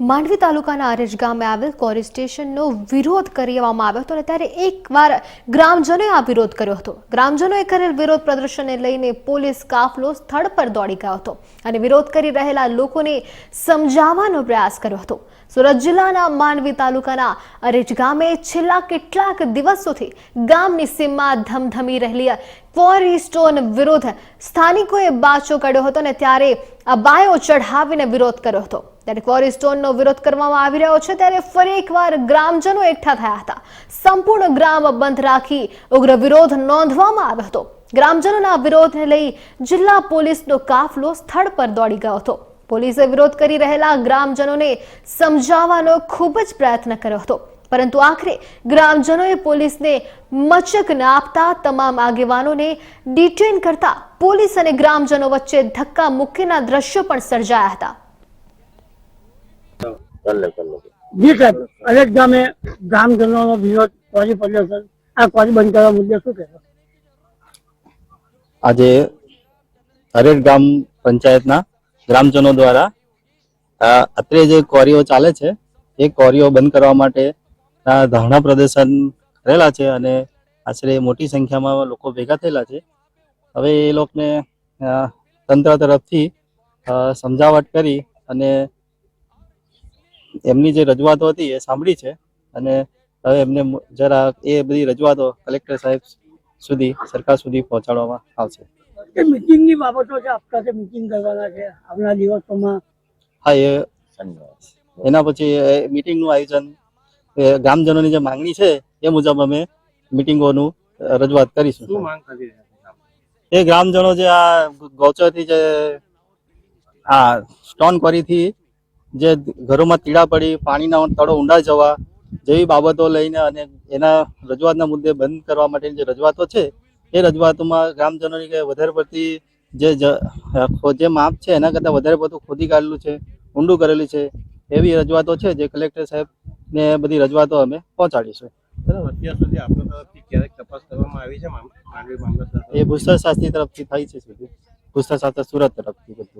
માંડવી તાલુકાના આરજ ગામે આવેલ કોરી સ્ટેશનનો વિરોધ કરવામાં આવ્યો હતો અને ત્યારે એકવાર ગ્રામજનોએ આ વિરોધ કર્યો હતો. ગ્રામજનોએ કરેલ વિરોધ પ્રદર્શનને લઈને પોલીસ કાફલો સ્થળ પર દોડી ગયો હતો અને વિરોધ કરી રહેલા લોકોને સમજાવવાનો પ્રયાસ કર્યો હતો. સુરત જિલ્લાના માંડવી તાલુકાના અરેજ ગામે છેલ્લા કેટલાક દિવસોથી ગામની સીમમાં ધમધમી રહેલી ક્વોરી સ્ટોન વિરોધ સ્થાનિકોએ બાચો કાઢ્યો હતો અને ત્યારે આ બાયો ચઢાવીને વિરોધ કર્યો હતો. ત્યારે ક્વોરી સ્ટોનનો વિરોધ કરવામાં આવી રહ્યો છે ત્યારે ફરી એકવાર ગ્રામજનો એકઠા થયા હતા. સંપૂર્ણ ગ્રામ બંધ રાખી ઉગ્ર વિરોધ નોંધવામાં આવ્યો હતો. ગ્રામજનોના વિરોધને લઈ જિલ્લા પોલીસનો કાફલો સ્થળ પર દોડી ગયો હતો. પોલીસે વિરોધ કરી રહેલા ગ્રામજનોને સમજાવવાનો ખૂબ જ પ્રયત્ન કર્યો હતો. પરંતુ આખરે ગ્રામજનોએ પોલીસને મચક ન આપતા તમામ આગેવાનોને ડિટેન કરતા પોલીસ અને ગ્રામજનો વચ્ચે ધક્કા મુક્કીના દ્રશ્યો પણ સર્જાયા હતા. જી સાહેબ અનેક ગામે ગ્રામજનોનો વિરોધ કોરી પડ્યો છે. આ કોરી બંધ કરવા મુદ્દે શું કહેશો? આજે હરેક ગામ પંચાયતના ગ્રામજનો દ્વારા અત્રે જે કોરીઓ ચાલે છે એ કોરીઓ બંધ કરવા માટે ધરણા પ્રદર્શન કરેલા છે અને આશરે મોટી સંખ્યામાં લોકો ભેગા થયેલા છે. હવે એ લોકોને તંત્ર તરફથી અ, સમજાવટ કરી અને એમની જે રજૂઆતો હતી એ સાંભળી છે અને હવે એમને જરા એ બધી રજૂઆતો કલેક્ટર સાહેબ સુધી સરકાર સુધી પહોંચાડવામાં આવશે. એ મિટિંગની બાબતો છે આપતા છે મિટિંગ કરવાના છે આવનાર દિવસોમાં? હા એ એના પછી મિટિંગનું આયોજન ગ્રામજનોની જે માંગણી છે એ મુજબ અમે મિટિંગોનું રજૂઆત કરીશું. શું માંગ કરી રહ્યા એ ગ્રામજનો જે આ ગૌચરથી જે આ સ્ટોન કરીથી જે ઘરોમાં તીડા પડી પાણીના તળો ઊંડા જવા જેવી બાબતો લઈને અને એના રજૂઆતના મુદ્દે બંધ કરવા માટેની જે રજૂઆતો છે એ રજૂઆતોમાં ગ્રામજનોની કે વધારે પડતી જે જે માપ છે એના કરતાં વધારે પડતું ખોદી કાઢેલું છે ઊંડું કરેલું છે એવી રજૂઆતો છે જે કલેક્ટર સાહેબ ને બધી રજૂઆતો અમે પહોંચાડીશું. બરાબર. અત્યાર સુધી આપણા તરફથી તપાસ કરવામાં આવી છે? મામ- માંડવી મામલતદાર તરફથી? એ ભૂસ્તર શાસ્ત્રી તરફથી થાય છે સુધી. ભૂસ્તર શાસ્ત્ર સુરત તરફથી.